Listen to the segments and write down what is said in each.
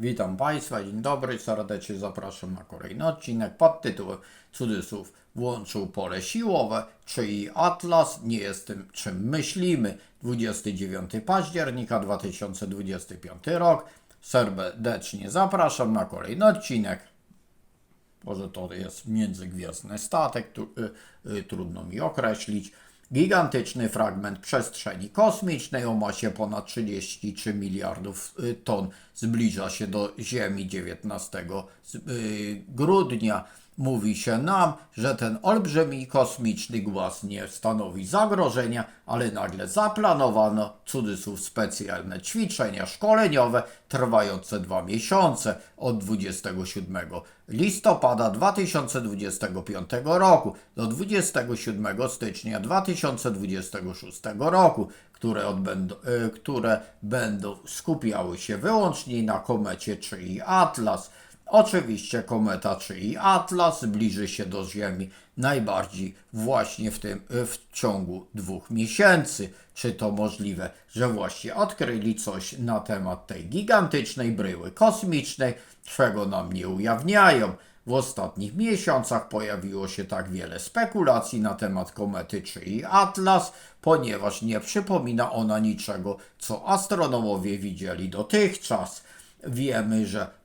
Witam Państwa, dzień dobry, serdecznie zapraszam na kolejny odcinek pod tytułem Cudzysłów włączył pole siłowe, czyli Atlas nie jest tym, czym myślimy. 29 października 2025 rok. Serdecznie zapraszam na kolejny odcinek. Może to jest międzygwiezdny statek, tu, y, y, trudno mi określić. Gigantyczny fragment przestrzeni kosmicznej o masie ponad 33 miliardów y, ton zbliża się do Ziemi 19 z- y, grudnia. Mówi się nam, że ten olbrzymi kosmiczny głaz nie stanowi zagrożenia, ale nagle zaplanowano cudzysłów specjalne ćwiczenia szkoleniowe trwające dwa miesiące od 27 listopada 2025 roku do 27 stycznia 2026 roku, które, odbędą, e, które będą skupiały się wyłącznie na komecie, czyli Atlas. Oczywiście kometa, czyli Atlas, zbliży się do Ziemi najbardziej właśnie w tym w ciągu dwóch miesięcy. Czy to możliwe, że właśnie odkryli coś na temat tej gigantycznej bryły kosmicznej, czego nam nie ujawniają? W ostatnich miesiącach pojawiło się tak wiele spekulacji na temat komety, czyli Atlas, ponieważ nie przypomina ona niczego, co astronomowie widzieli dotychczas. Wiemy, że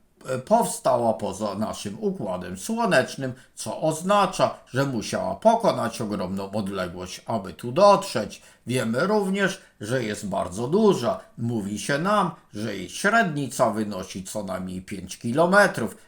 powstała poza naszym układem słonecznym, co oznacza, że musiała pokonać ogromną odległość, aby tu dotrzeć. Wiemy również, że jest bardzo duża. Mówi się nam, że jej średnica wynosi co najmniej 5 km,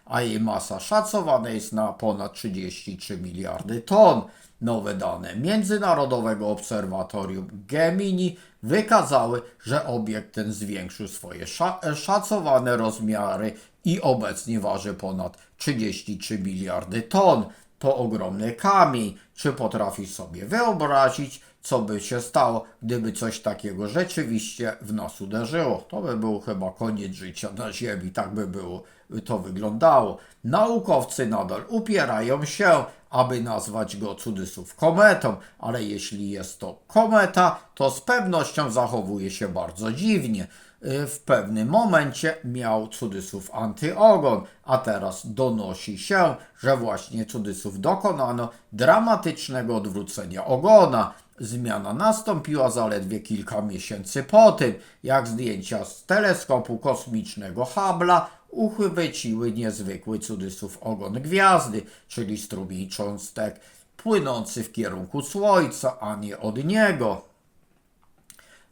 a jej masa szacowana jest na ponad 33 miliardy ton. Nowe dane Międzynarodowego Obserwatorium Gemini wykazały, że obiekt ten zwiększył swoje sza szacowane rozmiary i obecnie waży ponad 33 miliardy ton. To ogromny kamień. Czy potrafisz sobie wyobrazić, co by się stało, gdyby coś takiego rzeczywiście w nas uderzyło? To by był chyba koniec życia na Ziemi, tak by było, to wyglądało. Naukowcy nadal upierają się, aby nazwać go cudzysłów kometą, ale jeśli jest to kometa, to z pewnością zachowuje się bardzo dziwnie. Y, W pewnym momencie miał cudzysłów antyogon, a teraz donosi się, że właśnie cudzysłów dokonano dramatycznego odwrócenia ogona. Zmiana nastąpiła zaledwie kilka miesięcy po tym, jak zdjęcia z teleskopu kosmicznego Hubble'a uchwyciły niezwykły cudzysłów ogon gwiazdy, czyli strumień cząstek płynący w kierunku Słońca, a nie od niego.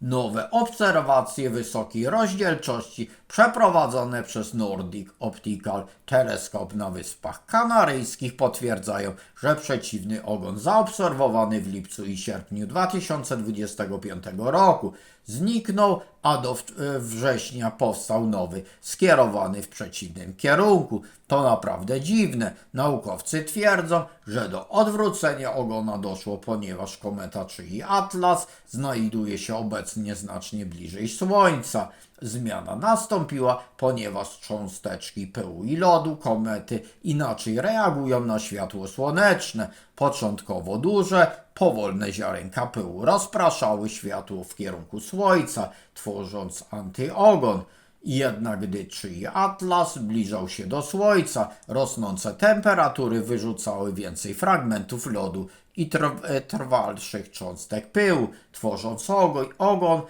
Nowe obserwacje wysokiej rozdzielczości przeprowadzone przez Nordic Optical Telescope na Wyspach Kanaryjskich potwierdzają, że przeciwny ogon zaobserwowany w lipcu i sierpniu 2025 roku zniknął, a do e, września powstał nowy, skierowany w przeciwnym kierunku. To naprawdę dziwne. Naukowcy twierdzą, że do odwrócenia ogona doszło, ponieważ kometa, czyli Atlas, znajduje się obecnie znacznie bliżej Słońca. Zmiana nastąpiła, ponieważ cząsteczki pyłu i lodu komety inaczej reagują na światło słoneczne. Początkowo duże, powolne ziarenka pyłu rozpraszały światło w kierunku Słońca, tworząc antyogon. Jednak gdy czyli Atlas zbliżał się do Słońca, rosnące temperatury wyrzucały więcej fragmentów lodu i trw- e, trwalszych cząstek pyłu, tworząc ogon, ogon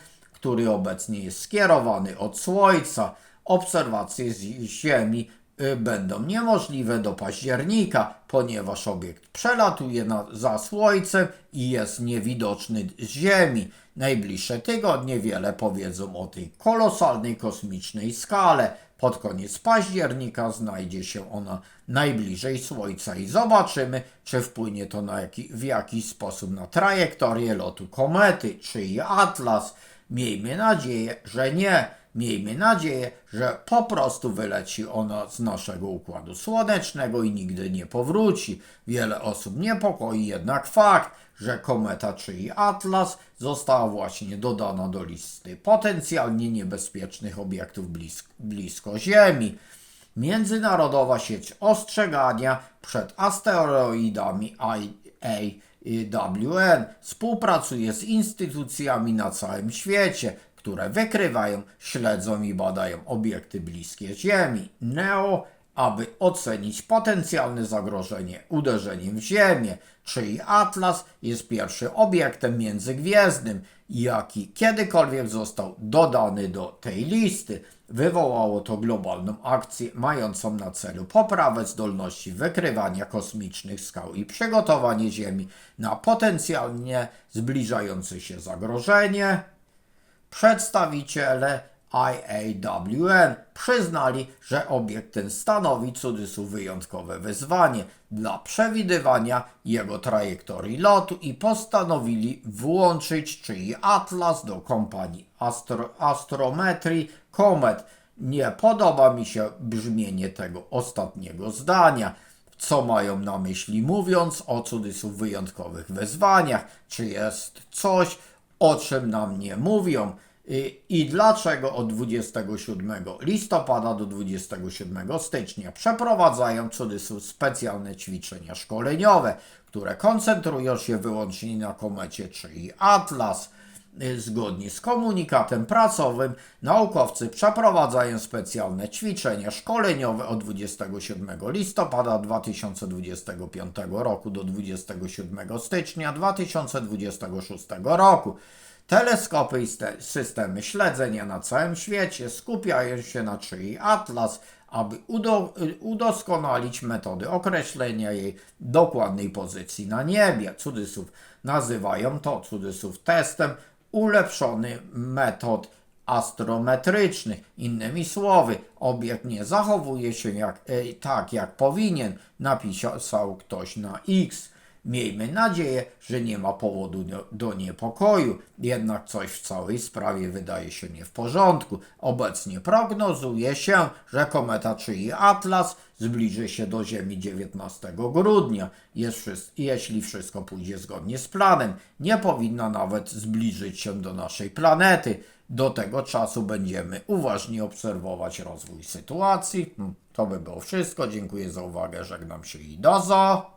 który obecnie jest skierowany od Słońca. Obserwacje z Ziemi y, będą niemożliwe do października, ponieważ obiekt przelatuje na, za Słońcem i jest niewidoczny z Ziemi. Najbliższe tygodnie wiele powiedzą o tej kolosalnej kosmicznej skale. Pod koniec października znajdzie się ona najbliżej Słońca i zobaczymy, czy wpłynie to na jaki, w jakiś sposób na trajektorię lotu komety, czyli Atlas. Miejmy nadzieję, że nie. Miejmy nadzieję, że po prostu wyleci ona z naszego układu słonecznego i nigdy nie powróci. Wiele osób niepokoi jednak fakt, że kometa, czyli Atlas, została właśnie dodana do listy potencjalnie niebezpiecznych obiektów blisko, blisko Ziemi. Międzynarodowa sieć ostrzegania przed asteroidami IAWN współpracuje z instytucjami na całym świecie, które wykrywają, śledzą i badają obiekty bliskie Ziemi. NEO, aby ocenić potencjalne zagrożenie uderzeniem w Ziemię, czyli Atlas jest pierwszym obiektem międzygwiezdnym, jaki kiedykolwiek został dodany do tej listy. Wywołało to globalną akcję mającą na celu poprawę zdolności wykrywania kosmicznych skał i przygotowanie Ziemi na potencjalnie zbliżające się zagrożenie. Przedstawiciele IAWN przyznali, że obiekt ten stanowi cudzysłów wyjątkowe wyzwanie dla przewidywania jego trajektorii lotu i postanowili włączyć czyli Atlas do kompanii astro astrometrii Comet. Nie podoba mi się brzmienie tego ostatniego zdania. Co mają na myśli mówiąc o cudzysłów wyjątkowych wyzwaniach? Czy jest coś, o czym nam nie mówią? I, dlaczego od 27 listopada do 27 stycznia przeprowadzają cudzysłów specjalne ćwiczenia szkoleniowe, które koncentrują się wyłącznie na komecie, czyli Atlas. Y, Zgodnie z komunikatem prasowym naukowcy przeprowadzają specjalne ćwiczenia szkoleniowe od 27 listopada 2025 roku do 27 stycznia 2026 roku. Teleskopy i ste- systemy śledzenia na całym świecie skupiają się na czyi Atlas, aby udo- udoskonalić metody określenia jej dokładnej pozycji na niebie. Cudzysłów nazywają to cudzysłów testem ulepszony metod astrometrycznych. Innymi słowy, obiekt nie zachowuje się jak, e, tak, jak powinien, napisał ktoś na X. Miejmy nadzieję, że nie ma powodu do, do niepokoju, jednak coś w całej sprawie wydaje się nie w porządku. Obecnie prognozuje się, że kometa, czyli Atlas, zbliży się do Ziemi 19 grudnia. Jeśli wszystko pójdzie zgodnie z planem, nie powinna nawet zbliżyć się do naszej planety. Do tego czasu będziemy uważnie obserwować rozwój sytuacji. To by było wszystko. Dziękuję za uwagę. Żegnam się i dozo.